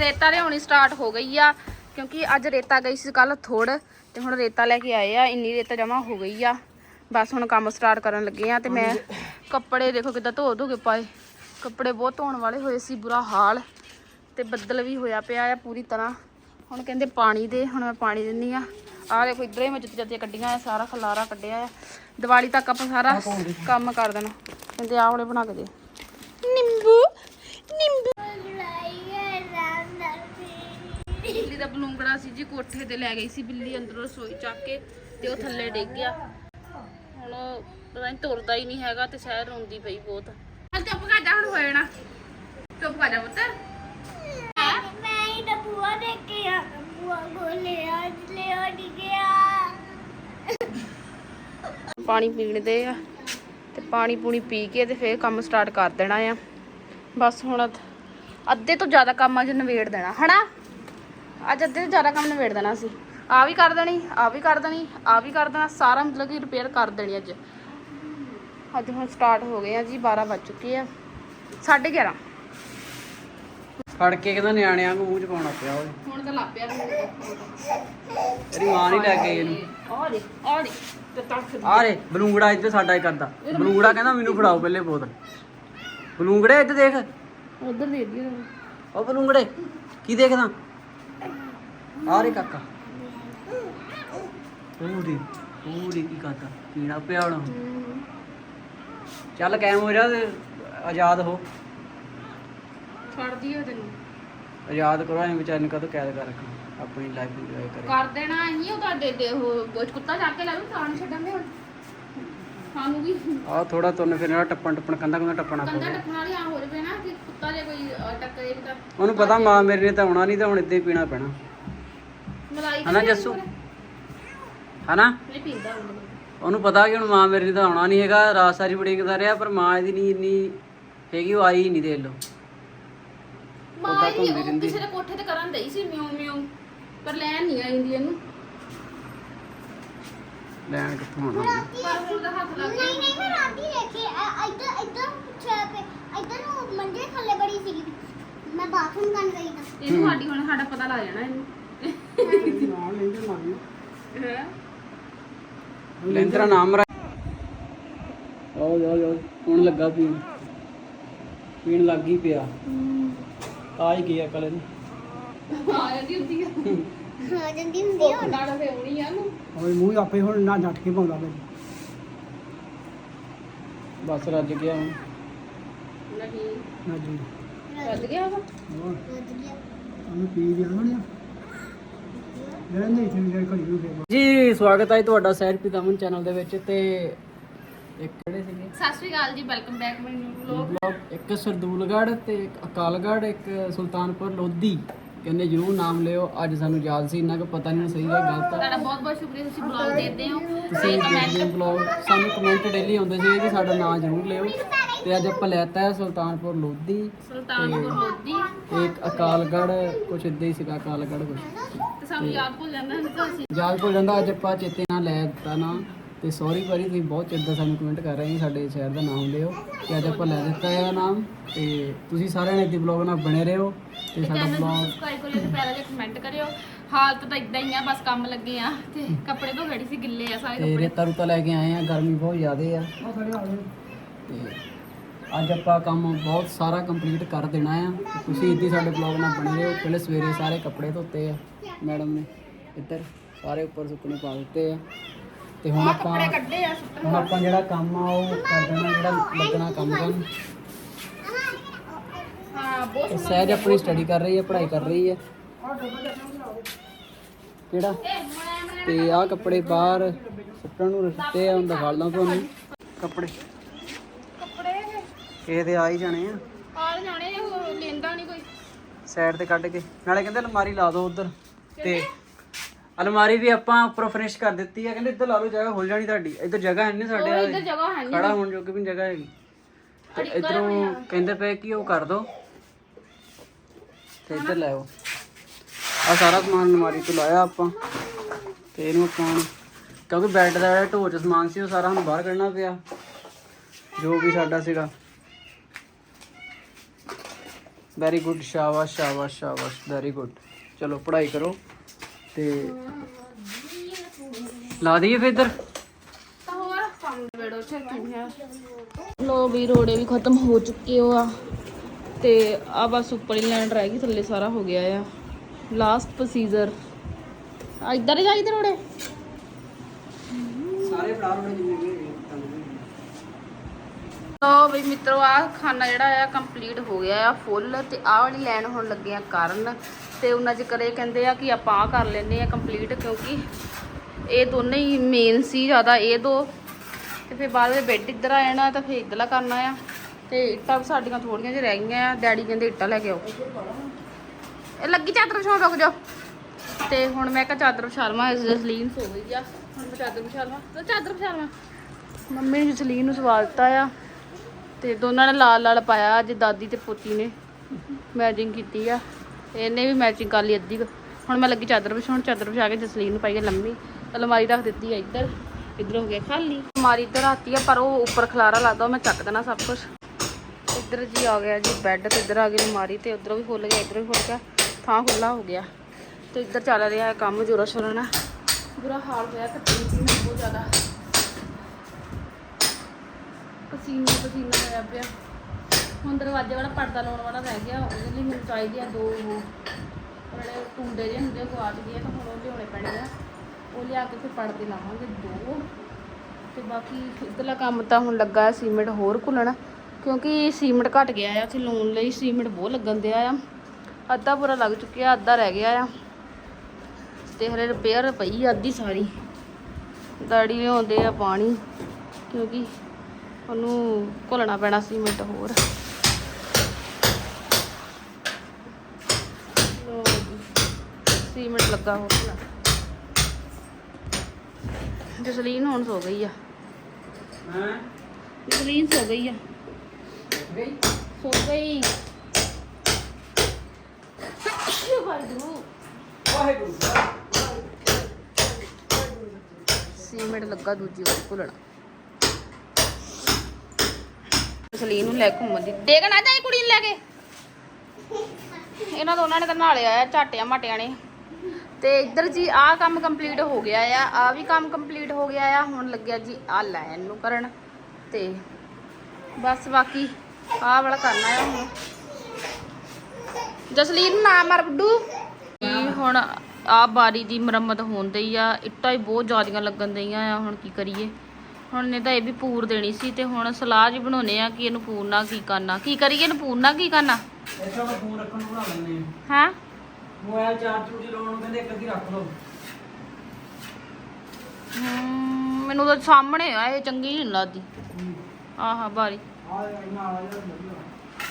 ਰੇਤਾ ਲਿਆਉਣੀ ਸਟਾਰਟ ਹੋ ਗਈ ਆ ਕਿਉਂਕਿ ਅੱਜ ਰੇਤਾ ਗਈ ਸੀ ਕੱਲ ਥੋੜ ਤੇ ਹੁਣ ਰੇਤਾ ਲੈ ਕੇ ਆਏ ਆ ਇੰਨੀ ਰੇਤਾ ਜਮਾ ਹੋ ਗਈ ਆ। ਬਸ ਹੁਣ ਕੰਮ ਸਟਾਰਟ ਕਰਨ ਲੱਗੇ ਆ ਤੇ ਮੈਂ ਕੱਪੜੇ ਦੇਖੋ ਕਿੱਦਾਂ ਧੋ ਧੋ ਕੇ ਪਾਏ। ਕੱਪੜੇ ਬਹੁਤ ਧੋਣ ਵਾਲੇ ਹੋਏ ਸੀ ਬੁਰਾ ਹਾਲ ਤੇ ਬੱਦਲ ਵੀ ਹੋਇਆ ਪਿਆ ਆ ਪੂਰੀ ਤਰ੍ਹਾਂ। ਹੁਣ ਕਹਿੰਦੇ ਪਾਣੀ ਦੇ ਹੁਣ ਮੈਂ ਪਾਣੀ ਦਿੰਨੀ ਆ। ਆਹ ਦੇਖੋ ਇਧਰ ਮੈਂ ਜੁੱਤੀ ਜੱਤੀਆਂ ਕੱਢੀਆਂ ਆ ਸਾਰਾ ਖਲਾਰਾ ਕੱਢਿਆ ਆ। ਦੀਵਾਲੀ ਤੱਕ ਆਪਾਂ ਸਾਰਾ ਕੰਮ ਕਰ ਦੇਣਾ। ਕਹਿੰਦੇ ਆਹ ਵਾਲੇ ਬਣਾ ਕੇ ਦੇ। ਨਿੰਬੂ ਨਿੰਬੂ। ਬਿੱਲੀ ਦਾ ਬਲੂੰਗੜਾ ਸੀ ਜੀ ਕੋਠੇ ਤੇ ਲੈ ਗਈ ਸੀ ਬਿੱਲੀ ਅੰਦਰੋਂ ਰਸੋਈ ਚੱਕ ਕੇ ਤੇ ਉਹ ਥੱਲੇ ਡਿੱਗ ਗਿਆ। ਹੁਣ ਉਹ ਪਤਾ ਨੀ ਤੁਰਦਾ ਹੀ ਨਹੀਂ ਹੈਗਾ ਤੇ ਸ਼ਾਇਦ ਰੋਂਦੀ ਪਈ ਬਹੁਤ। ਚੱਲ ਚੁੱਪ ਕਰ ਜਾ ਹੁਣ ਹੋ ਜਾਣਾ। ਚੁੱਪ ਕਰ ਜਾ ਪੁੱਤ। ਮੈਂ ਹੀ ਤਾਂ ਬੁਆ ਦੇਖ ਕੇ ਆ ਬੁਆ ਬੋਲੇ ਅੱਜ ਲੈ ਆ ਗਿਆ। ਪਾਣੀ ਪੀਣ ਦੇ ਆ ਤੇ ਪਾਣੀ ਪੂਣੀ ਪੀ ਕੇ ਤੇ ਫੇਰ ਕੰਮ ਸਟਾਰਟ ਕਰ ਦੇਣਾ ਆ। ਬਸ ਹੁਣ ਅੱਧੇ ਤੋਂ ਜ਼ਿਆਦਾ ਕੰਮ ਅੱਜ ਨਵੇੜ ਦੇਣਾ ਹਨਾ? ਅੱਜ ਅੱਧੇ ਤੋਂ ਜ਼ਿਆਦਾ ਕੰਮ ਨਵੇੜ ਦੇਣਾ ਸੀ। ਆ ਵੀ ਕਰ ਦੇਣੀ ਆ ਵੀ ਕਰ ਦੇਣੀ ਆ ਵੀ ਕਰ ਦੇਣਾ ਸਾਰਾ ਮਤਲਬ ਕਿ ਰਿਪੇਅਰ ਕਰ ਦੇਣੀ ਅੱਜ। ਅੱਜ ਹੁਣ ਸਟਾਰਟ ਹੋ ਗਏ ਆ ਜੀ 12 ਵੱਜ ਚੁੱਕੇ ਆ। 11:30 ਫੜ ਕੇ ਕਹਿੰਦਾ ਨਿਆਣਿਆਂ ਨੂੰ ਮੂੰਹ ਚ ਪਾਉਣਾ ਪਿਆ ਓਏ? ਹੁਣ ਤਾਂ ਲੱਗ ਪਿਆ। ਤੇਰੀ ਮਾਂ ਨਹੀਂ ਲੈ ਕੇ ਆਈ ਇਹਨੂੰ। ਆ ਦੇ ਆ ਦੇ ਤੇ ਤੱਕ ਆ ਰੇ ਬਲੂੰਗੜਾ ਇੱਧਰ ਸਾਡਾ ਹੀ ਕਰਦਾ ਬਲੂੰਗੜਾ ਕਹਿੰਦਾ ਮੈਨੂੰ ਫੜਾਓ ਪਹਿਲੇ ਬੋਤਲ। ਬਲੂੰਗੜੇ ਇੱਧਰ ਦੇਖ। ਉਧਰ ਦੇ ਦਿਓ। ਉਹ ਬਲੂੰਗੜੇ ਕੀ ਦੇਖਦਾ? ਆ ਰੇ ਕਾਕਾ। ਪੂਰੀ ਪੂਰੀ ਕੀ ਕਰਦਾ? ਪੀਣਾ ਪਿਆ ਹੁਣ ਚੱਲ ਕਾਇਮ ਹੋ ਜਾ ਤੇ ਆਜ਼ਾਦ ਹੋ। ਛੱਡ ਦਿਓ ਤੈਨੂੰ। ਆਜ਼ਾਦ ਕਰੋ ਐਂ ਵਿਚਾਰ ਨੂੰ ਕਦੋਂ ਕੈਦ ਕਰ ਰੱਖਣਾ ਆਪਣੀ ਲਾਈਫ ਇੰਜੋਏ ਕਰੇ। ਕਰ ਦੇਣਾ ਹੀ ਉਹ ਤੁਹਾਡੇ ਦੇ ਉਹ ਕੁਝ ਕੁੱਤਾ ਚੱਕ ਕੇ ਲੈ ਲੂ ਤਾਂ ਛੱਡਾਂਗੇ ਹੁਣ। ਸਾਨੂੰ ਵੀ। ਆ ਥੋੜਾ ਤੁਰਨ ਫਿਰ ਨਾਲ ਟੱਪਣ ਟੱਪਣ ਕੰਦਾ ਕੰਦਾ ਟੱਪਣਾ ਕੰਦਾ ਪਊਗਾ ਟੱਪਣ ਵਾਲੀ ਆ ਹੋ ਜਵੇ ਨਾ ਕਿ ਕੁੱਤਾ ਜੇ ਕੋਈ ਅਹ, ਟੱਕਰੇ ਵੀ ਤਾਂ ਉਹਨੂੰ ਪਤਾ ਮਾਂ ਮੇਰੀ ਨੇ ਤਾਂ ਆਉਣਾ ਨਹੀਂ ਤਾਂ ਹੁਣ ਇੱਦਾਂ ਹੀ ਪੀਣਾ ਪੈਣਾ। ਮਲਾਈ ਹਨਾ ਜੱਸੂ? ਹਨਾ? ਨਹੀਂ ਪੀਂਦਾ ਉਹਨੂੰ ਉਹਨੂੰ ਪਤਾ ਕਿ ਹੁਣ ਮਾਂ ਮੇਰੀ ਨੇ ਤਾਂ ਆਉਣਾ ਨਹੀਂ ਹੈਗਾ ਰਾਤ ਸਾਰੀ ਬੜਿੰਗਦਾ ਰਿਹਾ ਪਰ ਮਾਂ ਇਹਦੀ ਨਹੀਂ ਇੰਨੀ ਹੈਗੀ ਉਹ ਆਈ ਨਹੀਂ ਦੇ ਲੋ ਮਾਂ ਹੀ ਉਹ। ਕਿਸੇ ਦੇ ਕੋਠੇ ਤੇ ਕਰਨ ਦਈ ਸੀ ਮਿਉ ਮਿਉ ਪਰ ਲੈਣ ਨਹੀਂ ਆਈਂਦੀ ਇਹਨੂੰ। ਲੈਣ ਕਿੱਥੋਂ ਆਉਣਾ ਪਰ ਹੁਣ ਦਾ ਹੱਥ ਲੱਗ ਨਹੀਂ ਗਿਆ। ਨਹੀਂ ਮੈਂ ਰਾਤੀ ਦੇਖੀ ਇੱਧਰ ਇੱਧਰ ਪੁੱਛਿਆ ਤੇ ਇੱਧਰ ਨੂੰ ਮੰਜੇ ਥੱਲੇ ਬੜੀ ਸੀਗੀ। ਮੈਂ ਬਾਥਰੂਮ ਕਰਨ ਗਈ ਤਾਂ। ਇਹਨੂੰ ਸਾਡੀ ਹੁਣ ਸਾਡਾ ਪਤਾ ਲੱਗ ਜਾਣਾ ਇਹਨੂੰ। ਲੈਂਦਰਾ ਨਾਮ ਰਾ ਆਓ ਜਾਓ ਜਾਓ ਹੁਣ ਲੱਗਾ ਪੀਣ। ਪੀਣ ਲੱਗ ਹੀ ਪਿਆ। ਆ ਹੀ ਗਿਆ ਕਲੇ ਨੂੰ ਆ ਜਾਂਦੀ ਹੁੰਦੀ ਆ ਹਾਂ ਜੰਦੀ ਹੁੰਦੀ ਆ ਉਹ ਨਾਲ ਤੇ ਆਉਣੀ ਆ ਨੂੰ ਓਏ ਮੂੰਹ ਆਪੇ ਹੁਣ ਨਾ ਨੱਠ ਕੇ ਪਾਉਂਦਾ ਮੈਂ ਬਸ ਰੱਜ ਗਿਆ ਹੁਣ। ਨਹੀਂ। ਨਾ ਜੀ ਵੱਜ ਗਿਆ ਵਾ। ਹੋਰ? ਵੱਧ ਗਿਆ ਉਹਨੂੰ ਪੀ ਗਿਆ ਨਾ ਜਿਹੜਾ ਨਹੀਂ ਇੱਥੇ ਮੇਰੇ ਘੜੀ ਨੂੰ ਫੇਰ ਜੀ ਸਵਾਗਤ ਹੈ ਤੁਹਾਡਾ ਸਹਿਜ ਪਿਤਾਮਨ ਚੈਨਲ ਦੇ ਵਿੱਚ ਤੇ ਇੱਕ ਕਿਹੜੇ ਸੀਗੇ? ਸਤਿ ਸ਼੍ਰੀ ਅਕਾਲ ਜੀ welcome back my new vlog blog ਇੱਕ ਸਰਦੂਲਗੜ੍ਹ ਤੇ ਇੱਕ ਅਕਾਲਗੜ੍ਹ ਇੱਕ ਸੁਲਤਾਨਪੁਰ ਲੋਧੀ। ਕਹਿੰਦੇ ਜਰੂਰ ਨਾਮ ਲਿਓ ਅੱਜ ਸਾਨੂੰ ਯਾਦ ਸੀ ਇੰਨਾ ਕੁ ਪਤਾ ਨਹੀਂ ਸਹੀ ਹੈ ਗਲਤ ਹੈ। ਤੁਹਾਡਾ ਬਹੁਤ ਬਹੁਤ ਸ਼ੁਕਰੀਆ ਤੁਸੀਂ ਬਲੌਗ ਦੇਖਦੇ ਹੋ। ਤੁਸੀਂ ਦੇਖਦੇ ਬਲੌਗ ਸਾਨੂੰ ਕਮੈਂਟ ਡੇਲੀ ਆਉਂਦੇ ਸੀ ਕਿ ਸਾਡਾ ਨਾਮ ਜ਼ਰੂਰ ਲਿਓ। ਤੇ ਅੱਜ ਆਪਾਂ ਲੈਤਾ ਹੈ ਸੁਲਤਾਨਪੁਰ ਲੋਧੀ ਸੁਲਤਾਨਪੁਰ ਲੋਧੀ। ਤੇ ਇੱਕ ਅਕਾਲਗੜ੍ਹ ਕੁਛ ਇਦਾਂ ਹੀ ਸੀਗਾ ਅਕਾਲਗੜ੍ਹ ਕੁਛ। ਤੇ ਸਾਨੂੰ ਯਾਦ ਭੁੱਲ ਜਾਂਦਾ ਹੁੰਦਾ ਤਾਂ ਅਸੀਂ ਯਾਦ ਭੁੱਲ ਜਾਂਦਾ ਅੱਜ ਆਪਾਂ ਚੇਤੇ ਨਾਲ ਲੈ ਦਿੱਤਾ ਨਾ। ਤੇ ਸੌਰੀ ਭਾਰੀ ਤੁਸੀਂ ਬਹੁਤ ਚਿਰ ਦਾ ਸਾਨੂੰ ਕਮੈਂਟ ਕਰ ਰਹੇ ਹੋ ਸਾਡੇ ਸ਼ਹਿਰ ਦਾ ਨਾਮ ਲਿਓ। ਤੇ ਅੱਜ ਆਪਾਂ ਲੈ ਦਿੱਤਾ ਹੈ ਨਾਮ। ਤੇ ਤੁਸੀਂ ਸਾਰਿਆਂ ਨੇ ਇੱਦੀ ਬਲੌਗ ਨਾਲ ਬਣੇ ਰਹੋ। ਤੇ ਸਾਡਾ ਚੈਨਲ ਨੂੰ ਬਲੌਗ ਸਬਸਕ੍ਰਾਈਬ ਕਰਿਓ ਤੇ ਪਿਆਰਾ ਜਿਹਾ ਕਮੈਂਟ ਕਰਿਓ। ਹਾਲਤ ਤਾਂ ਇਦਾਂ ਹੀ ਆ ਬਸ ਕੰਮ ਲੱਗੇ ਆ। ਤੇ ਕੱਪੜੇ ਧੋ ਖੜੀ ਸੀ ਗਿੱਲੇ ਆ ਸਾਰੇ ਤੇ ਕੱਪੜੇ। ਰੇਤਾ ਰੂਤਾ ਲੈ ਕੇ ਆਏ ਆ ਗਰਮੀ ਬਹੁਤ ਜ਼ਿਆਦੇ ਆ। ਤੇ ਅੱਜ ਆਪਾਂ ਕੰਮ ਬਹੁਤ ਸਾਰਾ ਕੰਪਲੀਟ ਕਰ ਦੇਣਾ ਆ। ਤੇ ਤੁਸੀਂ ਇੱਦੀ ਸਾਡੇ ਬਲੌਗ ਨਾਲ ਬਣੇ ਰਹੋ। ਪਹਿਲੇ ਸਵੇਰੇ ਸਾਰੇ ਕੱਪੜੇ ਧੋਤੇ ਆ ਮੈਡਮ ਨੇ। ਇੱਧਰ ਸਾਰੇ ਉੱਪਰ ਸੁੱਕਣੇ ਪਾ ਦਿੱਤੇ ਆ। ਤੇ ਹੁਣ ਆਪਾਂ ਕੱਪੜੇ ਕੱਢੇ ਆ ਸੁੱਕਣ ਹੁਣ ਆਪਾਂ ਜਿਹੜਾ ਕੰਮ ਆ ਉਹ ਕਰ ਦੇਣਾ ਜਿਹੜਾ ਲੱਗਣਾ ਕੰਮ ਕਰਨ। ਹਾਂ ਬਹੁਤ ਸਹਿਜ ਆਪਣੀ ਸਟੱਡੀ ਕਰ ਰਹੀ ਹੈ ਪੜ੍ਹਾਈ ਕਰ ਰਹੀ ਹੈ। ਕਿਹੜਾ? ਤੇ ਆਹ ਕੱਪੜੇ ਬਾਹਰ ਸੁੱਟਣ ਨੂੰ ਰੱਖਤੇ ਆ ਹੁਣ ਦਿਖਾਲਦਾ ਤੁਹਾਨੂੰ। ਕੱਪੜੇ ਕੱਪੜੇ। ਇਹ ਤੇ ਆ ਹੀ ਜਾਣੇ ਆ। ਆਲ ਜਾਣੇ ਉਹ ਲੈਂਦਾ ਨਹੀਂ ਕੋਈ। ਸਾਈਡ ਤੇ ਕੱਢ ਕੇ। ਨਾਲੇ ਕਹਿੰਦੇ ਅਲਮਾਰੀ ਲਾ ਦਿਓ ਉਧਰ। ਤੇ ਅਲਮਾਰੀ ਵੀ ਆਪਾਂ ਉੱਪਰੋਂ ਫਿਨਿਸ਼ ਕਰ ਦਿੱਤੀ ਆ। ਕਹਿੰਦੇ ਇੱਧਰ ਲਾ ਲਓ ਜਗ੍ਹਾ ਖੁੱਲ ਜਾਣੀ ਤੁਹਾਡੀ। ਇੱਧਰ ਜਗ੍ਹਾ ਹੈ ਨਹੀਂ ਸਾਡੇ ਉਹ ਵਾਲੀ। ਜਗ੍ਹਾ ਹੈ ਨਹੀਂ ਖੜਾ ਹੋਣ ਜੋਗੀ ਵੀ ਨੀ ਜਗ੍ਹਾ ਹੈਗੀ। ਤੇ ਇਧਰੋਂ ਕਹਿੰਦੇ ਪਏ ਕਿ ਉਹ ਕਰ ਦੋ। ਤੇ ਇੱਧਰ ਲੈ ਆਓ। ਆ ਸਾਰਾ ਸਮਾਨ ਅਲਮਾਰੀ ਤੋਂ ਲਾਇਆ ਆਪਾਂ। ਤੇ ਇਹਨੂੰ ਆਪਾਂ ਹੁਣ- ਕਿਉਂਕਿ ਬੈੱਡ ਦਾ ਜਿਹੜਾ ਢੋਹ ਚ ਸਮਾਨ ਸੀ ਉਹ ਸਾਰਾ ਸਾਨੂੰ ਬਾਹਰ ਕੱਢਣਾ ਪਿਆ। ਜੋ ਵੀ ਸਾਡਾ ਸੀਗਾ। ਵੈਰੀ ਗੁੱਡ ਸ਼ਾਬਾਸ਼ ਸ਼ਾਬਾਸ਼ ਸ਼ਾਬਾਸ਼ ਵੈਰੀ ਗੁੱਡ ਚਲੋ ਪੜ੍ਹਾਈ ਕਰੋ ਤੇ ਲਾ ਦਈਏ ਫਿਰ ਇੱਧਰ ਤਾਂ ਹੋਰ ਕੰਮ ਵੇੜੋ ਚ ਕੀ ਹੈ ਲੋ ਵੀ ਰੋੜੇ ਵੀ ਖਤਮ ਹੋ ਚੁੱਕੇ ਹੋ ਆ ਤੇ ਆ ਬਸ ਉੱਪਰ ਹੀ ਲੈਂਡ ਰਹਿ ਗਈ ਥੱਲੇ ਸਾਰਾ ਹੋ ਗਿਆ ਆ ਲਾਸਟ ਪ੍ਰੋਸੀਜਰ ਆ ਇੱਧਰ ਹੀ ਜਾਈਦੇ ਰੋੜੇ ਸਾਰੇ ਫੜਾ ਰੋਣੇ ਜਿੰਨੇ ਵੀ ਲੋ ਬਈ ਮਿੱਤਰੋ ਆ ਖਾਣਾ ਜਿਹੜਾ ਆ ਕੰਪਲੀਟ ਹੋ ਗਿਆ ਆ ਫੁੱਲ ਤੇ ਆਹ ਵਾਲੀ ਲਾਈਨ ਹੁਣ ਲੱਗੇ ਆ ਕਰਨ। ਤੇ ਉਹਨਾਂ ਚ ਕਰੇ ਕਹਿੰਦੇ ਆ ਕਿ ਆਪਾਂ ਆ ਕਰ ਲੈਨੇ ਆ ਕੰਪਲੀਟ ਕਿਉਂਕਿ ਇਹ ਦੋਨੇ ਹੀ ਮੇਨ ਸੀ ਜ਼ਿਆਦਾ, ਇਹ ਦੋ। ਤੇ ਫਿਰ ਬਾਅਦ ਵਿੱਚ ਬੈੱਡ ਇੱਧਰ ਆ ਜਾਣਾ ਤਾਂ ਫਿਰ ਇੱਧਰਲਾ ਕਰਨਾ ਆ। ਤੇ ਇੱਟਾਂ ਵੀ ਸਾਡੀਆਂ ਥੋੜੀਆਂ ਜਿਹੀਆਂ ਰਹਿ ਗਈਆਂ ਆ। ਡੈਡੀ ਕਹਿੰਦੇ ਇੱਟਾਂ ਲੈ ਕੇ ਆਓ। ਇਹ ਲੱਗੀ ਚਾਦਰ ਵਿਛਾਉਣ, ਰੁਕ ਜਾਓ। ਤੇ ਹੁਣ ਮੈਂ ਕਿਹਾ ਚਾਦਰ ਵਿਛਾ ਜਸਲੀਨ ਸੋ ਗਈ ਆ। ਹੁਣ ਮੈਂ ਚਾਦਰ ਵਿਛਾ ਚਾਦਰ ਵਿਛਾ ਮੰਮੀ ਨੇ ਜਸਲੀਨ ਨੂੰ ਸਵਾ ਦਿੱਤਾ ਆ। ਤੇ ਦੋਨਾਂ ਨੇ ਲਾਲ ਲਾਲ ਪਾਇਆ, ਅੱਜ ਦਾਦੀ ਤੇ ਪੋਤੀ ਨੇ। ਮੈਚਿੰਗ ਕੀਤੀ ਆ। ਇਹਨੇ ਵੀ ਮੈਚਿੰਗ ਕਰ ਲਈ ਅੱਧੀ ਕੁ। ਹੁਣ ਮੈਂ ਲੱਗੀ ਚਾਦਰ ਵਿਛਾਉਣ, ਚਾਦਰ ਵਿਛਾ ਕੇ ਜਸਲੀਨ ਨੂੰ ਪਾਈ ਆ ਲੰਮੀ। ਅਲਮਾਰੀ ਰੱਖ ਦਿੱਤੀ ਆ ਇੱਧਰ। ਇੱਧਰ ਹੋ ਗਿਆ ਖਾਲੀ। ਅਲਮਾਰੀ ਇੱਧਰ ਰਾਤੀ ਆ, ਪਰ ਉਹ ਉੱਪਰ ਖਲਾਰਾ ਲੱਗਦਾ ਉਹ ਮੈਂ ਚੱਕ ਦੇਣਾ ਸਭ ਕੁਝ ਇੱਧਰ ਜੀ ਆ ਗਿਆ ਜੀ ਬੈੱਡ ਤੇ, ਇੱਧਰ ਆ ਗਈ ਅਲਮਾਰੀ ਤੇ, ਉੱਧਰੋਂ ਵੀ ਖੁੱਲ ਗਿਆ, ਇੱਧਰੋਂ ਵੀ ਖੁੱਲ ਗਿਆ। ਥਾਂ ਖੁੱਲਾ ਹੋ ਗਿਆ। ਤੇ ਇੱਧਰ ਚੱਲ ਰਿਹਾ ਹੈ ਕੰਮ ਜੋਰਾ ਸ਼ੋਰਾ ਨਾਲ। ਬੁਰਾ ਹਾਲ ਹੋਇਆ ਕੱਟੀ ਸੀ ਬਹੁਤ ਜ਼ਿਆਦਾ ਪਸੀਨਾ ਪਸੀਨਾ ਹੋਇਆ ਪਿਆ। ਹੁਣ ਦਰਵਾਜ਼ੇ ਵਾਲਾ ਪਰਦਾ ਲਾਉਣ ਵਾਲਾ ਰਹਿ ਗਿਆ, ਉਹਦੇ ਲਈ ਮੈਨੂੰ ਚਾਹੀਦੀ ਆ ਦੋ ਜਿਹੜੇ ਟੁੰਡੇ ਜਿਹੇ ਹੁੰਦੇ ਗਵਾਚ ਗਏ ਤਾਂ ਹੁਣ ਉਹ ਲਿਆਉਣੇ ਪੈਣੇ ਆ। ਉਹ ਲਿਆ ਕੇ ਫਿਰ ਪਰਦੇ ਲਾਵਾਂਗੇ ਦੋ। ਤੇ ਬਾਕੀ ਇੱਧਰਲਾ ਕੰਮ ਤਾਂ ਹੁਣ ਲੱਗਾ ਸੀਮੈਂਟ ਹੋਰ ਘੁੱਲਣ, ਕਿਉਂਕਿ ਸੀਮੈਂਟ ਘਟ ਗਿਆ ਆ, ਉੱਥੇ ਲਾਉਣ ਲਈ ਸੀਮੈਂਟ ਬਹੁਤ ਲੱਗਣ ਦਿਆ ਆ। ਅੱਧਾ ਪੂਰਾ ਲੱਗ ਚੁੱਕਿਆ, ਅੱਧਾ ਰਹਿ ਗਿਆ ਆ। ਤੇ ਹਲੇ ਰਿਪੇਅਰ ਪਈ ਆ ਅੱਧੀ ਸਾਰੀ। ਦਾੜੀ ਲਿਆਉਂਦੇ ਆ ਪਾਣੀ, ਕਿਉਂਕਿ ਉਹਨੂੰ ਘੁਲਣਾ ਪੈਣਾ ਸੀਮੈਂਟ ਹੋਰ। ਲਓ ਜੀ ਸੀਮੈਂਟ ਲੱਗਾ ਹੋ ਘੁਲਣ। ਜਸਲੀਨ ਹੁਣ ਸੋ ਗਈ ਆ। ਹਾਂ? ਜਸਲੀਨ ਸੋ ਗਈ ਆ। ਗਈ? ਸੋ ਗਈ। ਸੀਮੈਂਟ ਲੱਗਾ ਦੂਜੀ ਵਾਰ ਘੁਲਣਾ। ਜਸਲੀਨ ਨੂੰ ਲੈ ਕੇ ਘੁੰਮਣ ਦੀ। ਦੇਖ ਨਾ ਜਾਈ ਕੁੜੀ ਨੂੰ ਲੈ ਕੇ। ਇਹਨਾਂ ਦੋਨਾਂ ਨੇ ਤਾਂ ਨਾਲਿਆ ਆ, ਝਾਟਿਆਂ ਮਾਟਿਆਂ ਨੇ। ਤੇ ਇੱਧਰ ਜੀ ਆਹ ਕੰਮ ਕੰਪਲੀਟ ਹੋ ਗਿਆ ਆ ਆ ਵੀ ਕੰਮ ਕੰਪਲੀਟ ਹੋ ਗਿਆ ਆ। ਹੁਣ ਲੱਗਿਆ ਜੀ ਆ ਲਾਈਨ ਨੂੰ ਕਰਨ। ਤੇ ਬਸ ਬਾਕੀ ਆਹ ਵਾਲਾ ਕਰਨਾ ਆ ਹੁਣ। ਜਸਲੀਨ, ਨਾ ਮਰ ਬੁੱਡੂ ਹੁਣ ਆ ਬਾਰੀ ਦੀ ਮੁਰੰਮਤ ਹੁੰਦੀ ਆ। ਇੱਟਾਂ ਹੀ ਬਹੁਤ ਜ਼ਿਆਦੀਆਂ ਲੱਗਣ ਦਈਆਂ ਆ। ਹੁਣ ਕੀ ਕਰੀਏ? ਹੁਣ ਨੇ ਤਾਂ ਇਹ ਵੀ ਪੂਰ ਦੇਣੀ ਸੀ ਤੇ ਹੁਣ ਸਲਾਹ ਜੀ ਬਣਾਉਨੇ ਆ ਕਿ ਇਹਨੂੰ ਪੂਰਨਾ ਕੀ ਕਰਨਾ। ਕੀ ਕਰੀਏ ਇਹਨੂੰ ਪੂਰਨਾ ਕੀ ਕਰਨਾ? ਇੱਥੋਂ ਮੈਂ ਫੋਨ ਰੱਖਣ ਨੂੰ ਬਣਾ ਲੈਂਦੇ ਆ ਹੈ? ਮੋਬਾਈਲ ਚਾਰਜ ਚੂਰਜ ਲਾਉਣ ਨੂੰ ਕਹਿੰਦੇ ਇੱਕ ਅੱਧੀ ਰੱਖ ਲਓ। ਮੈਨੂੰ ਤਾਂ ਸਾਹਮਣੇ ਆ ਇਹ ਚੰਗੀ ਨਹੀਂ ਲੱਗਦੀ। ਆਹਾ ਬਾਰੀ। ਆ ਇਹਨਾਂ ਆ ਜਾ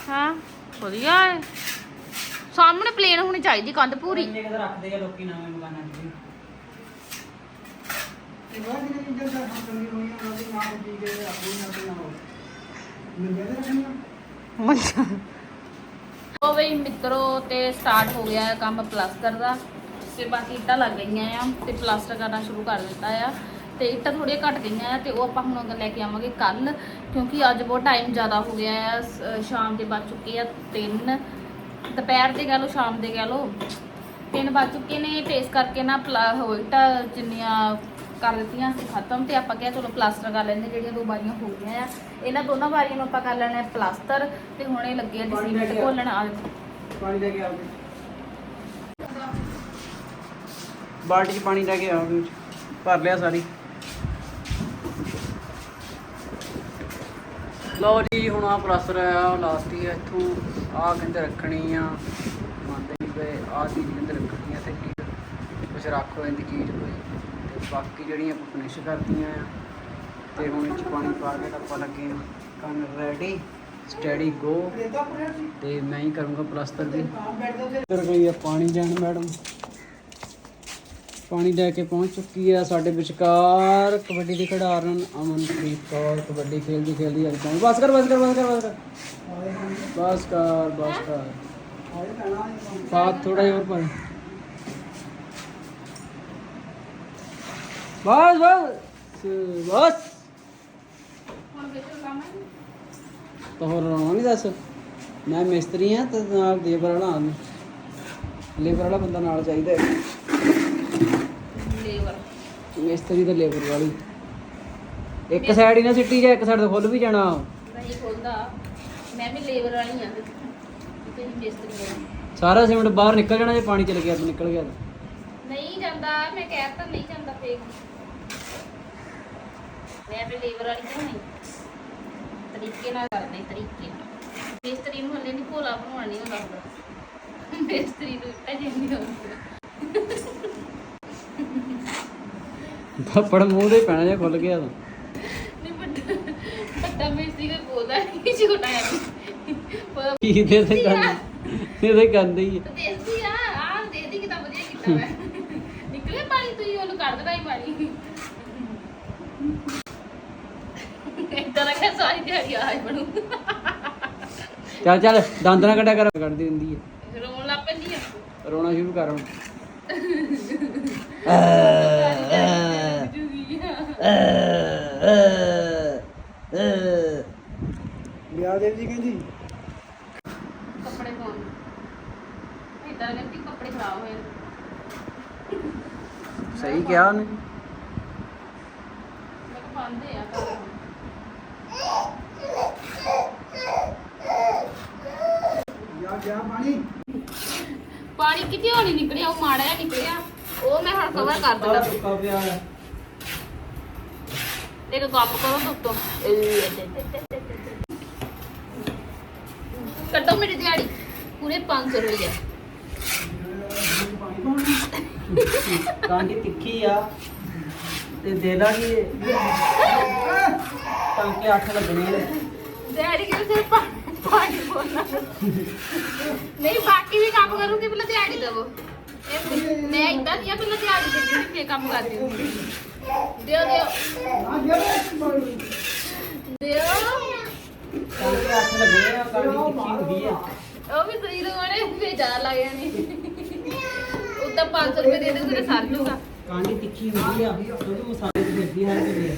ਹਾਂ? ਵਧੀਆ ਹੈ ਸਾਹਮਣੇ ਪਲੇਨ ਹੋਣੀ ਚਾਹੀਦੀ ਕੰਧ ਪੂਰੀ। ਇੰਨੇ ਕਿਤੇ ਰੱਖਦੇ ਆ ਲੋਕੀ ਨਵੇਂ ਮਕਾਨਾਂ 'ਚ ਵੀ। ਇਹ ਤੇ ਉਹ ਬਈ ਮਿੱਤਰੋ, ਤੇ ਸਟਾਰਟ ਹੋ ਗਿਆ ਹੈ ਕੰਮ ਪਲਾਸਟਰ ਦਾ। ਤੇ ਬਾਕੀ ਇੱਟਾਂ ਲੱਗ ਗਈਆਂ ਆ ਤੇ ਪਲਾਸਟਰ ਕਰਨਾ ਸ਼ੁਰੂ ਕਰ ਦਿੱਤਾ ਆ। ਤੇ ਇੱਟਾਂ ਥੋੜੀਆਂ ਘਟ ਗਈਆਂ ਆ ਤੇ ਉਹ ਆਪਾਂ ਹੁਣ ਅੱਗੇ ਲੈ ਕੇ ਆਵਾਂਗੇ ਕੱਲ ਕਿਉਂਕਿ ਅੱਜ ਬਹੁਤ ਟਾਈਮ ਜ਼ਿਆਦਾ ਹੋ ਗਿਆ ਆ। ਸ- ਸ਼ਾਮ ਦੇ ਵੱਜ ਚੁੱਕੇ ਆ 3 ਦੁਪਹਿਰ ਦੇ ਕਹਿ ਲਓ, ਸ਼ਾਮ ਦੇ ਕਹਿ ਲਓ। ਤਿੰਨ ਵੱਜ ਚੁੱਕੇ ਨੇ, ਤੇ ਇਸ ਕਰਕੇ ਨਾ ਪਲਾ, ਉਹ ਇੱਟਾਂ ਜਿੰਨੀਆਂ ਕਰ ਦਿੱਤੀਆਂ ਸੀ ਖਤਮ ਤੇ ਆਪਾਂ ਕਿਹਾ ਚਲੋ ਪਲਾਸਟਰ ਕਰ ਲੈਂਦੇ ਜਿਹੜੀਆਂ ਦੋ ਬਾਰੀਆਂ ਹੋ ਗਈਆਂ ਆ। ਇਹਨਾਂ ਦੋਨਾਂ ਬਾਰੀਆਂ ਨੂੰ ਆਪਾਂ ਕਰ ਲੈਣਾ ਹੈ ਪਲਾਸਟਰ ਤੇ ਹੁਣ ਇਹ ਲੱਗੇ ਆ ਜੀ ਸੀਮੈਂਟ ਘੋਲਣ ਆ। ਪਾਣੀ ਲੈ ਕੇ ਆਓ ਬਾਲਟੀ 'ਚ ਪਾਣੀ ਲੈ ਕੇ ਆਓ ਭਰ ਲਿਆ ਸਾਰੀ। ਲਓ ਜੀ ਹੁਣ ਆ ਪਲਾਸਟਰ ਆ ਲਾਸਟ ਹੀ ਆ ਇੱਥੋਂ ਆ ਕਹਿੰਦੇ ਰੱਖਣੀ ਆ। ਮੰਨਦੇ ਪਏ ਆ ਚੀਜ਼ ਕਹਿੰਦੇ ਰੱਖਣੀ ਆ ਤੇ ਕੀ ਕੁਛ ਰੱਖੋ ਇਹਦੀ ਚੀਜ਼ ਕੋਈ। ਬਾਕੀ ਜਿਹੜੀਆਂ ਆਪਾਂ ਫਿਨਿਸ਼ ਕਰਤੀਆਂ ਆ ਤੇ ਹੁਣ ਇਹ 'ਚ ਪਾਣੀ ਪਾ ਕੇ ਤਾਂ ਆਪਾਂ ਲੱਗੇ ਆ। ਕਰਨ ਰੈਡੀ ਸਟੈਡੀ ਗੋ ਤੇ ਮੈਂ ਹੀ ਕਰੂੰਗਾ ਪਲਾਸਟਰ ਵੀ। ਇੱਧਰ ਗਈ ਆ ਪਾਣੀ ਜਾਣ ਮੈਡਮ। ਪਾਣੀ ਲੈ ਕੇ ਪਹੁੰਚ ਚੁੱਕੀ ਆ ਸਾਡੇ ਵਿਚਕਾਰ ਕਬੱਡੀ ਦੀ ਖਿਡਾਰਨ ਅਮਨਪ੍ਰੀਤ ਕੌਰ ਕਬੱਡੀ ਖੇਲਦੀ ਖੇਲਦੀ ਅੱਜ ਪਹੁੰਚ। ਬਸ ਕਰ ਬਸ ਕਰ ਬਸ ਕਰ ਬਸ ਕਰ। ਬਸ ਕਰ ਬਸ ਕਰ। ਪੈਣਾ ਬਾਤ ਥੋੜਾ ਹੋਰ ਪਾ ਬਸ ਬਸ ਬਸ। ਤਾਂ ਹੋਰ ਰੋਣਾ ਨਹੀਂ ਦੱਸ। ਮੈਂ ਮਿਸਤਰੀ ਆ ਤੇ ਨਾਲ ਲੇਬਰ ਵਾਲਾ ਹਾਂ ਲੇਬਰ ਵਾਲਾ ਬੰਦਾ ਨਾਲ ਚਾਹੀਦਾ ਹੈ। ਲੇਬਰ। ਮਿਸਤਰੀ ਤੇ ਲੇਬਰ ਵਾਲੀ। ਇੱਕ ਸਾਈਡ ਹੀ ਨਾ ਸਿੱਟੀ ਜਾ ਇੱਕ ਸਾਈਡ ਤੋਂ ਖੁੱਲ ਵੀ ਜਾਣਾ। ਨਹੀਂ ਖੋਲਦਾ ਮੈਂ ਵੀ ਲੇਬਰ ਵਾਲੀ ਆ ਤੇ ਹੀ ਮਿਸਤਰੀ ਆ ਸਾਰਾ ਸੀਮੈਂਟ ਬਾਹਰ ਨਿਕਲ ਜਾਣਾ ਜੇ ਪਾਣੀ ਚਲ ਗਿਆ ਤਾਂ ਨਿਕਲ ਗਿਆ। ਨਹੀਂ ਜਾਂਦਾ। ਮੈਂ ਕਹਿ ਤਾਂ ਨਹੀਂ ਜਾਂਦਾ ਫੇਕ ਮੈਂ ਵੀ ਲੇਬਰ ਵਾਲੀ ਤਾਂ ਨਹੀਂ। ਤਰੀਕੇ ਨਾਲ ਕਰਦੇ ਤਰੀਕੇ ਨਾਲ। ਮਿਸਤਰੀ ਨੂੰ ਹਲੇ ਨਹੀਂ ਭੋਲਾ ਬਣਾਉਣਾ ਨਹੀਂ ਹੁੰਦਾ। ਹੁੰਦਾ ਮਿਸਤਰੀ ਨੂੰ ਇੱਟਾ ਜਿੰਨੀ ਹੁੰਦਾ। ਥੱਪੜ ਮੂੰਹ ਤੇ ਪੈਣਾ ਜੇ ਖੁੱਲ ਗਿਆ ਤਾਂ। ਨਹੀਂ ਵੱਡਾ ਵੱਡਾ ਮਿਸਤਰੀ ਕੋਈ ਬੋਲਦਾ ਨਹੀਂ ਛੋਟਾ ਹੈ ਕੀ ਦੇ ਤੇ ਗੱਲ ਇਹਦੇ ਗੰਦ? ਹੀ ਆ। ਆ ਦੇਖਦੀ ਕਿਤਾ ਵਧੀਆ ਕੀਤਾ ਮੈਂ। ਨਿਕਲੇ ਪਾਣੀ ਤੂੰ ਉਹਨੂੰ ਦੇਣਾ ਹੀ ਪਾਣੀ। ਇਦਾਂ ਲੱਗਾ ਸਾਰੀ ਦਿਹਾੜੀ ਆਹ ਹੀ ਬਣੂ। ਚੱਲ ਚੱਲ ਦੰਦ ਨਾ ਕੱਢਿਆ ਕਰ ਕੱਢਦੀ ਹੁੰਦੀ ਹੈ ਰੋਣ ਲੱਗ ਪੈਂਦੀ ਆ। ਰੋਣਾ ਸ਼ੁਰੂ ਕਰ ਹੁਣ। ਵਿਆਹ ਦੇਵ ਜੀ ਕਹਿੰਦੀ। ਕੱਪੜੇ ਪਾਉਣ। ਇਦਾਂ ਲੱਗਦੀ ਕੱਪੜੇ ਖਰਾਬ ਹੋਏ। ਸਹੀ ਕਿਹਾ ਉਹਨੇ। ਮੈਂ ਕਿਹਾ ਪਾਉਂਦੇ ਆ ਘਰ। ਹੁਣ। ਵਿਆਹ ਵਿਆਹ ਪਾਣੀ? ਪਾਣੀ ਕਿਤੇ ਹੋਣੀ ਨਿਕਲਿਆ ਉਹ ਮਾੜਾ ਜਿਹਾ ਨਿਕਲਿਆ। ਉਹ ਮੈਂ ਹੁਣ ਕਵਰ ਕਰ ਦਿੱਤਾ ਸੁੱਕਾ ਪਿਆ ਹੈ ਇੱਕ ਕੰਮ ਕਰੋ ਦੁੱਤੋਂ ਕੱਟੋ ਮੇਰੀ ਦਿਹਾੜੀ। ਪੂਰੇ 500 ਰੁਪਏ। ਕਾਂਡੀ ਤਿੱਖੀ ਆ। ਤੇ ਦੇ ਦਾਂਗੇ। ਤਾਂ ਕਿ 8 ਲੱਗਣੇ ਨੇ ਦਿਹਾੜੀ ਕਿਤੇ ਸਿਰ ਬੋਲਣਾ ਨਹੀਂ ਬਾਕੀ ਵੀ ਕੰਮ ਕਰੂੰਗੀ ਪਹਿਲਾਂ ਦਿਹਾੜੀ ਦਵੋ। ਇਹ ਮੈਂ ਇਦਾਂ ਨਹੀਂ ਆ ਪਹਿਲਾਂ ਦਿਹਾੜੀ ਦਿੰਦੀ ਫਿਰ ਕੰਮ ਕਰਦੀ ਹੁੰਦੀ। ਦਿਓ ਦਿਓ। ਆ ਵਿਆਹ ਦਿਓ। ਤਾਂ ਕਿ 8 ਲੱਗਣੇ ਆ ਕਾਂਡੀ ਤਿੱਖੀ ਹੁੰਦੀ ਆ ਉਹ ਵੀ ਸਹੀ ਰੋਣੇ ਫੇ ਜ਼ਿਆਦਾ ਲੱਗ ਜਾਣੀ ਉਹ ਤਾਂ 500 ਰੁਪਏ ਦੇ ਦੇ ਤੇਰੇ ਸਰ ਜੂਗਾ ਕਾਂਡੀ ਤਿੱਖੀ ਹੁੰਦੀ ਆ ਕਿਉਂਕਿ ਮਸਾਲੇ ਦੀ ਫਿਰਦੀ ਹਰ ਵੇਲੇ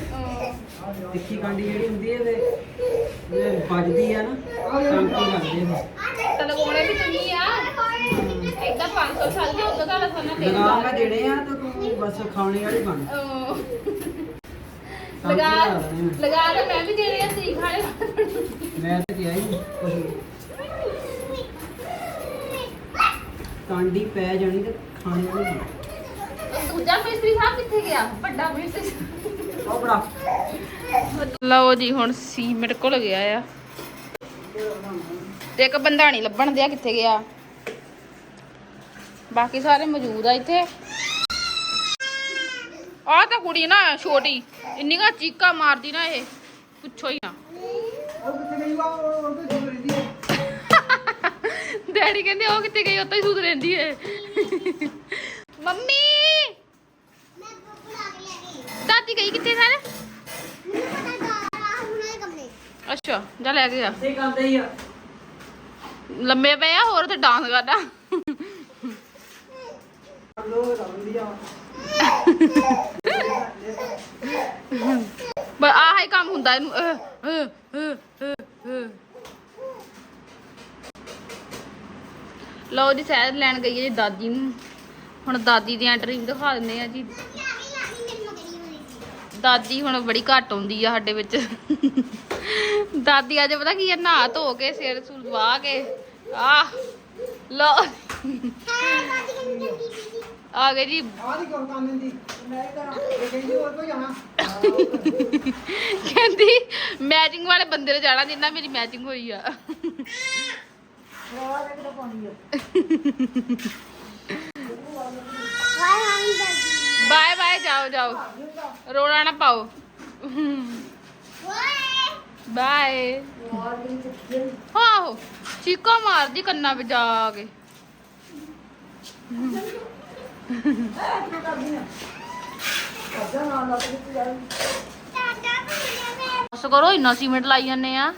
ਤਿੱਖੀ ਕਾਂਡੀ ਜਿਹੜੀ ਹੁੰਦੀ ਹੈ ਤੇ ਇਹ ਵੱਜਦੀ ਆ ਨਾ ਟਾਂਕੇ ਲੱਗਦੇ ਆ ਤਾਂ ਲਗਾਉਣੇ ਵੀ ਤੁਸੀਂ ਆ। ਏਦਾਂ 500 ਸਾਲ ਦੇ ਉਦੋਂ ਦਾ ਲਸਾਨਾ ਤੇ ਲਗਾ ਮੈਂ ਦੇਣੇ ਆ ਤਾਂ ਤੂੰ ਬਸ ਖਾਣੇ ਵਾਲੀ ਬਣ। ਲਗਾ। ਲਗਾ ਲੈ ਮੈਂ ਵੀ ਦੇਣੇ ਆ ਸੀ ਖਾਲੇ ਮੈਂ ਤਾਂ ਕਿਹਾ ਹੀ ਕੁਝ ਕਾਂਡੀ ਪੈ ਜਾਣੀ ਤੇ ਖਾਣੇ ਵਾਲੀ ਬਣ। ਦੂਜਾ ਮਿਸਤਰੀ ਸਾਹਿਬ ਕਿੱਥੇ ਗਿਆ? ਵੱਡਾ ਮਿਸਤਰੀ ਲਓ ਜੀ, ਹੁਣ ਸੀਮਿੰਟ ਕੋਲ ਗਿਆ ਆ। ਤੇ ਇੱਕ ਬੰਦਾ ਨਹੀਂ ਲੱਭਣ ਦਿਆ ਕਿੱਥੇ ਗਿਆ। ਬਾਕੀ ਸਾਰੇ ਮੌਜੂਦ ਆ ਇੱਥੇ। ਆਹ ਤਾਂ ਕੁੜੀ ਨਾ ਛੋਟੀ ਇੰਨੀ ਕਾ ਚੀਕਾ ਮਾਰਦੀ ਨਾ ਇਹ। ਪੁੱਛੋ ਹੀ ਨਾ। ਡੈਡੀ ਕਹਿੰਦੇ ਉਹ ਕਿੱਥੇ ਗਈ ਉੱਥੇ ਹੀ ਸੁਧ ਰਹਿੰਦੀ ਏ। ਮੰਮੀ! ਦਾਦੀ ਗਈ ਕਿੱਥੇ ਸਰ? ਅੱਛਾ ਜਾ ਲੈ ਕੇ ਆ ਸੇ ਕਰਦੇ ਹੀ ਆ। ਲੰਮੇ ਪਏ ਆ ਹੋਰ ਤੇ ਡਾਂਸ ਕਰਦਾ। ਬਸ ਆਹ ਹੀ ਕੰਮ ਹੁੰਦਾ ਇਹਨੂੰ। ਲਓ ਜੀ ਸੈਰ ਲੈਣ ਗਈ ਹੈ ਜੀ ਦਾਦੀ ਨੂੰ। ਹੁਣ ਦਾਦੀ ਦੀ ਐਂਟਰੀ ਦਿਖਾ ਦਿੰਦੇ ਆ ਜੀ। ਆ ਆ ਦਾਦੀ ਹੁਣ ਬੜੀ ਘੱਟ ਆਉਂਦੀ ਆ ਸਾਡੇ ਵਿੱਚ। ਦਾਦੀ ਅੱਜ ਪਤਾ ਕੀ ਆ ਨਹਾ ਧੋ ਕੇ ਸਿਰ ਸੂਰ ਵਾਹ ਕੇ ਚੰਗੀ ਸੀ ਆ ਗਏ ਜੀ। ਆ ਕਹਿੰਦੀ ਮੈਚਿੰਗ ਵਾਲੇ ਬੰਦੇ ਨੇ ਜਾਣਾ ਜਿੰਨਾ ਮੇਰੀ ਮੈਚਿੰਗ ਹੋਈ ਆ? ਬਾਏ ਬਾਏ ਜਾਓ ਜਾਓ। ਰੋਣਾ ਨਾ ਪਾਓ। ਬਾਏ। ਆਹੋ। ਚੀਕਾ ਮਾਰਦੀ ਕੰਨਾਂ ਵਿੱਚ ਜਾ ਕੇ। ਬਸ ਕਰੋ ਇੰਨਾ ਸੀਮੈਂਟ ਲਾਈ ਜਾਂਦੇ ਆ।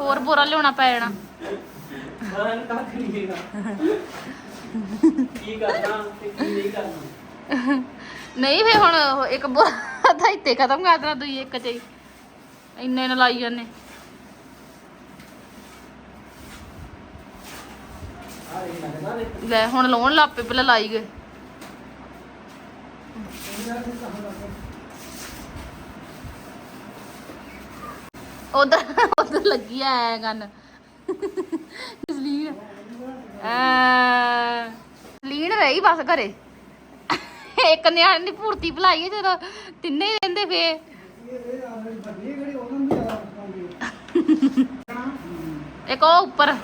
ਹੋਰ ਬੋਰਾ ਲਿਆਉਣਾ ਪੈ ਜਾਣਾ। ਕੀ ਕਰਨਾ ਤੇ ਕੀ ਨਹੀਂ ਕਰਨਾ। ਨਹੀਂ ਫੇ ਹੁਣ ਉਹ ਇੱਕ ਬੋਰਾ ਤਾਂ ਇੱਥੇ ਖਤਮ ਕਰ ਦੇਣਾ ਤੁਸੀਂ ਇੱਕ ਚ ਹੀ। ਇੰਨੇ ਨਾ ਲਾਈ ਜਾਂਦੇ। ਲੈ ਹੁਣ ਲਾਉਣ ਲੱਪੇ ਪਹਿਲਾਂ ਲਾਈ ਗਏ। ਉਧਰ ਉਧਰ ਲੱਗੀ ਆ ਐ ਗਨ। ਸਲੀਨ ਆ ਸਲੀਨ ਰਹੀ ਬਸ ਘਰੇ। ਇੱਕ ਨਿਆਣੇ ਦੀ ਪੂਰਤੀ ਭਲਾਈ ਹੈ ਜਦੋਂ ਤਿੰਨੇ ਹੀ ਰਹਿੰਦੇ ਫੇ ਇੱਕ ਉਹ ਉੱਪਰ।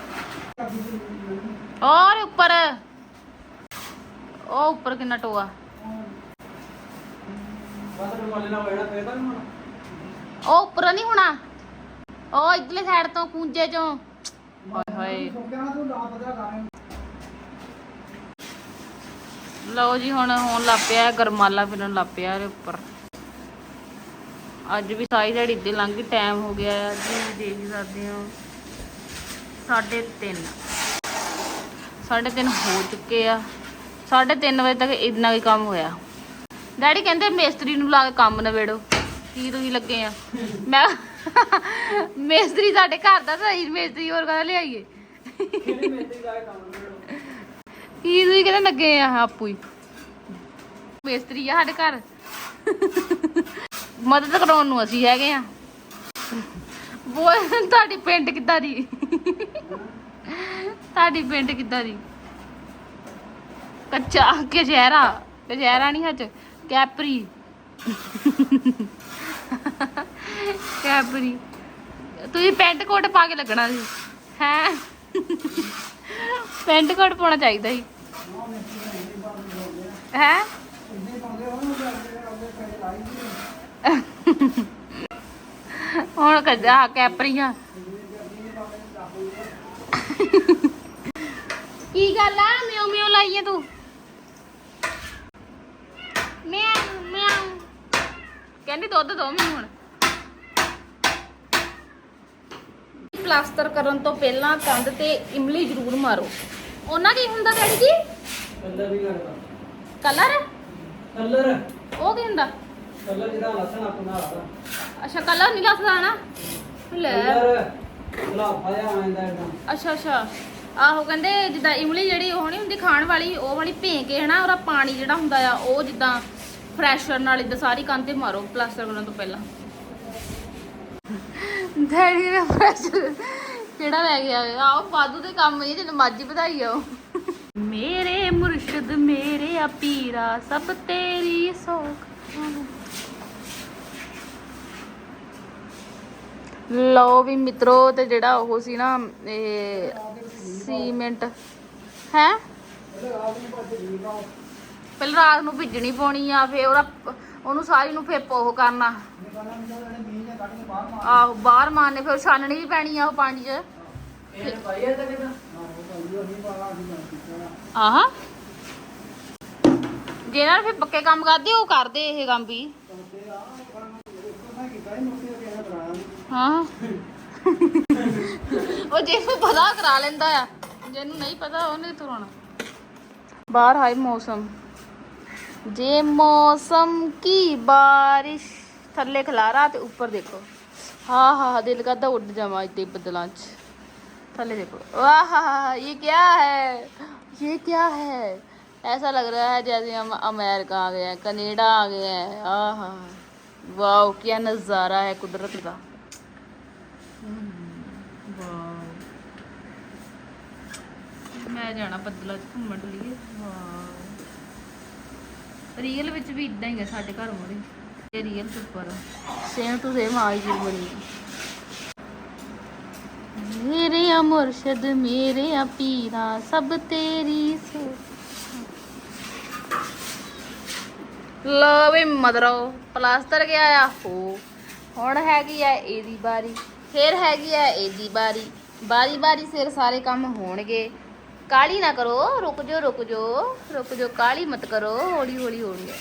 ਔਰ ਉੱਪਰ। ਉਹ ਉੱਪਰ ਕਿੰਨਾ ਟੋਆ। ਬਸ ਰੁਮਾਲੇ ਨੀ ਹੋਣਾ ਉਹ ਉੱਪਰ ਨਹੀਂ ਹੋਣਾ। ਉਹ ਇਧਰਲੇ ਸਾਈਡ ਤੋਂ ਕੂੰਜੇ ਚੋਂ। ਹਾਏ ਹਾਏ ਸੁੱਕਿਆ ਤੂੰ ਨਾ ਪਤਾ ਕਰਾਂ ਲਓ ਜੀ, ਹੁਣ ਹੋਣ ਲੱਗ ਪਿਆ ਗਰਮਾਲਾ ਫਿਰਨ ਲੱਗ ਪਿਆ ਇਹਦੇ ਉੱਪਰ। ਅੱਜ ਵੀ ਸਾਰੀ ਦਿਹਾੜੀ ਇੱਦਾਂ ਲੰਘ ਗਈ ਟਾਈਮ ਹੋ ਗਿਆ ਹੈ। ਜੀ, ਦੇਖ ਸਕਦੇ ਹੋ। ਸਾਢੇ ਤਿੰਨ। ਸਾਢੇ ਤਿੰਨ ਹੋ ਚੁੱਕੇ ਆ। ਸਾਢੇ ਤਿੰਨ ਵਜੇ ਤੱਕ ਇੰਨਾ ਹੀ ਕੰਮ ਹੋਇਆ। ਡੈਡੀ ਕਹਿੰਦੇ ਮੇਸਤਰੀ ਨੂੰ ਲਾ ਕੇ ਕੰਮ ਨਵੇੜੋ ਕੀ ਤੁਸੀਂ ਲੱਗੇ ਆ? ਮੈਂ ਮੇਸਤਰੀ ਸਾਡੇ ਘਰ ਦਾ ਸਹੀ ਮੇਸਤਰੀ ਹੋਰ ਕਦਾ ਲਿਆਈਏ? ਕਿਹੜੀ ਮੇਰੀ ਦਾ ਕੰਮ ਕੀ ਤੁਸੀਂ ਕਹਿੰਦੇ ਲੱਗੇ ਆ ਆਪੂ ਹੀ? ਮੇਸਤਰੀ ਆ ਸਾਡੇ ਘਰ। ਮਦਦ ਕਰਾਉਣ ਨੂੰ ਅਸੀਂ ਹੈਗੇ ਆ। ਬੋਲ ਤੁਹਾਡੀ ਪਿੰਡ ਕਿੱਦਾਂ ਦੀ? ਤੁਹਾਡੀ ਪਿੰਡ ਕਿੱਦਾਂ ਦੀ? ਕੱਚਾ ਕਸ਼ਹਿਰਾ ਕਸ਼ਹਿਰਾ ਨਹੀਂ ਹੱਚ ਕੈਪਰੀ। ਕੈਪਰੀ। ਤੁਸੀਂ ਪੈਂਟ ਕੋਟ ਪਾ ਕੇ ਲੱਗਣਾ ਸੀ। ਹੈ? ਪੈਂਟ ਕੋਟ ਪਾਉਣਾ ਚਾਹੀਦਾ ਸੀ। ਹੈ? ਇੰਨੇ ਪਾਉਂਦੇ ਉਹਨੂੰ ਹੁਣ ਕੈਪਰੀਆਂ। ਕੀ ਗੱਲ ਆ? ਮਿਉ ਮਿਓ ਲਾਈਏ ਤੂੰ। ਮਿਆਉ ਮਿਆਉ ਕਹਿੰਦੀ ਦੁੱਧ ਦੋ ਮੈਨੂੰ ਹੁਣ। ਪਲਾਸਟਰ ਕਰਨ ਤੋਂ ਪਹਿਲਾਂ ਕੰਧ ਤੇ ਇਮਲੀ ਜ਼ਰੂਰ ਮਾਰੋ। ਉਹਨਾਂ ਕੀ ਹੁੰਦਾ ਡੈਡੀ ਜੀ? ਕਲਰ ਵੀ ਲੱਗਦਾ। ਕਲਰ ਕਲਰ ਉਹ ਕੀ ਹੁੰਦਾ? ਕਲਰ ਜਿਹੜਾ ਲਸਣ ਆਪਣਾ ਆਦਾ ਅੱਛਾ ਕਲਰ ਨਹੀਂ ਲੱਗਦਾ ਨਾ ਲੈ। ਕਲਰ ਗੁਲਾਬਾ ਜਿਹਾ ਆਉਂਦਾ ਇਦਾਂ। ਅੱਛਾ ਅੱਛਾ। ਆਹੋ ਕਹਿੰਦੇ ਜਿੱਦਾਂ ਇਮਲੀ ਜਿਹੜੀ ਉਹ ਨਹੀਂ ਹੁੰਦੀ ਖਾਣ ਵਾਲੀ ਉਹ ਵਾਲੀ ਭੇ ਕੇ ਹਨਾ ਉਹਦਾ ਪਾਣੀ ਜਿਹੜਾ ਹੁੰਦਾ ਆ ਉਹ ਜਿੱਦਾਂ ਫਰੈਸ਼ਰ ਨਾਲ ਇਦਾਂ ਸਾਰੀ ਕੰਧ ਤੇ ਮਾਰੋ ਪਲਾਸਟਰ ਕਰਨ ਤੋਂ ਪਹਿਲਾਂ। ਡੈਡੀ ਨੇ ਫਰੈਸ਼ਰ ਕਿਹੜਾ ਲੈ ਗਿਆ ਆਓ ਬਾਦੂ ਦੇ ਕੰਮ ਨਹੀਂ ਜਿਹਨੂੰ ਮੱਝ ਵਧਾਈ ਆਓ। ਮੇਰੇ ਮੁਰਸ਼ਿਦ ਮੇਰੇ ਆ ਪੀਰਾ ਸਭ ਤੇਰੀ ਸੋਖ। ਲਓ ਵੀ ਮਿੱਤਰੋ ਤੇ ਜਿਹੜਾ ਉਹ ਸੀ ਨਾ ਇਹ ਸੀਮੈਂਟ ਹੈ? ਪਹਿਲਾਂ ਰਾਤ ਨੂੰ ਭਿੱਜਣੀ ਪਾਉਣੀ ਆ ਫੇਰ ਉਹਦਾ ਉਹਨੂੰ ਸਾਰੀ ਨੂੰ ਫੇਰ ਉਹ ਕਰਨਾ। ਆਹੋ ਬਾਹਰ ਮਾਰਨੇ ਫਿਰ ਛਾਨਣੀ ਵੀ ਪੈਣੀ ਆ ਉਹ ਪਾਣੀ 'ਚ। ਆਹਾ। ਜਿਹਨਾਂ ਨੇ ਫਿਰ ਪੱਕੇ ਕੰਮ ਕਰਦੇ ਉਹ ਕਰਦੇ ਇਹ ਕੰਮ ਵੀ। ਹਾਂ। ਉਹ ਜਿਹਨੂੰ ਪਤਾ ਕਰਾ ਲੈਂਦਾ ਆ। ਜਿਹਨੂੰ ਨਹੀਂ ਪਤਾ ਉਹਨੇ ਤੁਰਨਾ। ਬਾਹਰ ਹਾਈ ਮੌਸਮ। ਜੇ ਮੌਸਮ ਕੀ ਬਾਰਿਸ਼ ਥੱਲੇ ਖਲਾਰਾ ਤੇ ਉੱਪਰ ਦੇਖੋ ਹਾਂ ਹਾਂ ਦਿਲ ਕਰਦਾ ਉੱਡ ਜਾਵਾਂ ਇੱਥੇ ਬੱਦਲਾਂ 'ਚ थले देखो वाह ये क्या है ये क्या है ऐसा लग रहा है जैसे हम अमेरिका आ गए हैं कनेडा आ गए हैं आह वाह क्या नज़ारा है कुदरत का ਵਾਹ ਮੈਂ ਜਾਣਾ ਬੱਦਲਾਂ 'ਚ ਘੁੰਮਣ ਲਈ ਵਾਹ ਰੀਅਲ ਵਿੱਚ ਵੀ ਇਦਾਂ ਹੀ ਹੈ ਸਾਡੇ ਘਰ ਮੋਰੇ ਇਹ ਰੀਅਲ ਚ ਸੇਮ ਟੂ ਸੇਮ ਆਈ ਜੀ ਬਣੀ ਮੇਰੇ ਆ ਮੁਰਸ਼ਦ ਮੇਰੇ ਆ ਪੀਰਾ, ਸਭ ਤੇਰੀ ਸੋ ਲੋ ਵੀ ਮਦਰੋ ਪਲਾਸਟਰ ਗਿਆ ਆ। ਹੋ, ਹੁਣ ਹੈਗੀ ਆ ਇਹਦੀ ਬਾਰੀ, ਫੇਰ ਹੈਗੀ ਆ ਇਹਦੀ ਬਾਰੀ। ਬਾਰੀ ਬਾਰੀ ਸਿਰ ਸਾਰੇ ਕੰਮ ਹੋਣਗੇ। ਕਾਲੀ ਨਾ ਕਰੋ ਰੁਕ ਜਾਓ ਰੁਕ ਜਾਓ ਰੁਕ ਜਾਓ ਕਾਲੀ ਮਤ ਕਰੋ ਹੌਲੀ ਹੌਲੀ ਹੋਣਗੇ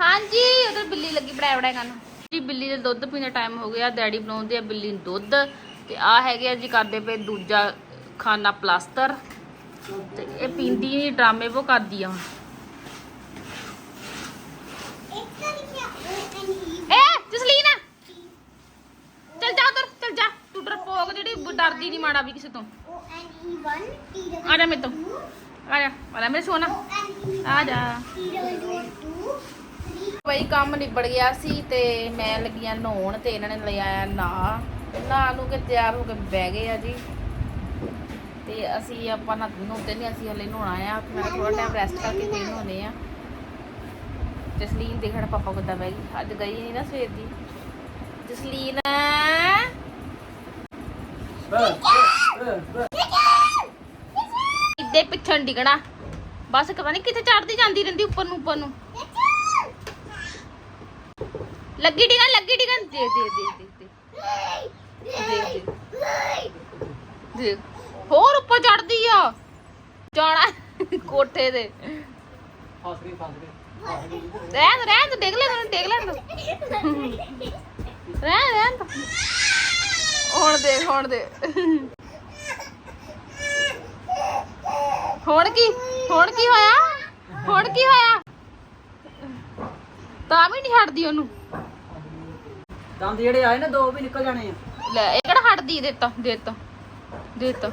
ਹਾਂਜੀ ਉਧਰ ਬਿੱਲੀ ਲੱਗੀ ਬੜਾ ਬੜਾ ਕਰਨ ਜੀ ਬਿੱਲੀ ਦੇ ਦੁੱਧ ਪੀਣ ਦਾ ਟਾਈਮ ਹੋ ਗਿਆ ਡੈਡੀ ਬਣਾਉਂਦੇ ਆ ਬਿੱਲੀ ਨੂੰ ਦੁੱਧ ਤੇ ਆ ਹੈਗੇ ਆ ਜੀ ਕਰਦੇ ਪਏ ਦੂਜਾ ਖਾਨਾ ਪਲਾਸਟਰ ਤੇ ਇਹ ਪੀਂਦੀ ਨਹੀਂ ਡਰਾਮੇ ਉਹ ਕਰਦੀ ਆ ਹੁਣ ਇੱਕ ਤਾਂ ਲਿਖਿਆ O N E ਏ ਜਸਲੀਨ ਚੱਲ ਜਾ ਉਧਰ ਚੱਲ ਜਾ ਤੂੰ ਡਰਪੋਕ ਜਿਹੜੀ ਡਰਦੀ ਨਹੀਂ ਮਾੜਾ ਵੀ ਕਿਸੇ ਤੋਂ। O N E 1 T ਆ ਜਾ ਮੇਰੇ ਤੋਂ। ਆ ਜਾ, ਆ ਲੈ ਮੇਰੇ ਸੋਨਾ। ਆ ਜਾ। ਬਈ ਕੰਮ ਨਿਬੜ ਗਿਆ ਸੀ ਤੇ ਮੈਂ ਲੱਗੀਆਂ ਨਹਾਉਣ ਤੇ ਇਹਨਾਂ ਨੇ ਲੈ ਨਾ ਨਾ ਨੂੰ ਕੇ ਤਿਆਰ ਹੋ ਕੇ ਬਹਿ ਗਏ ਆ ਜੀ। ਤੇ ਅਸੀਂ ਆਪਾਂ ਨਾ ਨਹਾਉਂਦੇ ਨਹੀਂ, ਅਸੀਂ ਹਲੇ ਨਹਾਉਣਾ ਆ। ਮੈਂ ਥੋੜਾ ਟਾਈਮ ਰੈਸਟ ਕਰਕੇ ਫਿਰ ਨਹਾਉਣੇ ਆ। ਜਸਲੀਨ ਦੇਖਣ ਪਾਪਾ ਕਿੱਦਾਂ ਬਹਿ ਗਈ। ਅੱਜ ਗਈ ਨਹੀਂ ਨਾ ਸਵੇਰ ਦੀ। ਜਸਲੀਨ! ਇੱਦੇ ਪਿੱਛਣ ਡਿਗਣਾ। ਬਸ ਪਤਾ ਨਹੀਂ ਕਿੱਥੇ ਚੜਦੀ ਜਾਂਦੀ ਰਹਿੰਦੀ ਉੱਪਰ ਨੂੰ ਉੱਪਰ ਨੂੰ। ਲੱਗੀ ਡਿਗਣ ਲੱਗੀ ਡਿਗਣ। ਦੇ ਦੇ ਦੇ ਦੇ ਦੇ। ਦੇਖ ਦੇਖ ਹੋਰ ਉੱਪਰ ਚੜਦੀ ਆ। ਜਾਣਾ ਕੋਠੇ ਦੇ ਫਾਸਰੀ ਫਾਸਰੀ ਰਹਿਣ ਰਹਿਣ ਤੂੰ ਡਿੱਗ ਲੈ ਤੂੰ ਡਿੱਗ ਲੈ ਰਹਿਣ ਰਹਿਣ ਹੁਣ ਦੇ ਹੁਣ ਦੇ। ਹੁਣ ਕੀ ਹੁਣ ਕੀ ਹੋਇਆ? ਹੁਣ ਕੀ ਹੋਇਆ? ਤਾਂ ਵੀ ਨਹੀਂ ਹਟਦੀ ਉਹਨੂੰ। ਦੰਦ ਜਿਹੜੇ ਆਏ ਨੇ ਦੋ ਵੀ ਨਿਕਲ ਜਾਣੇ ਆ। ਲੈ ਇਹ ਕਿਹੜਾ ਹਟਦੀ? ਦਿੱਤਾ ਦਿੱਤਾ ਦਿੱਤਾ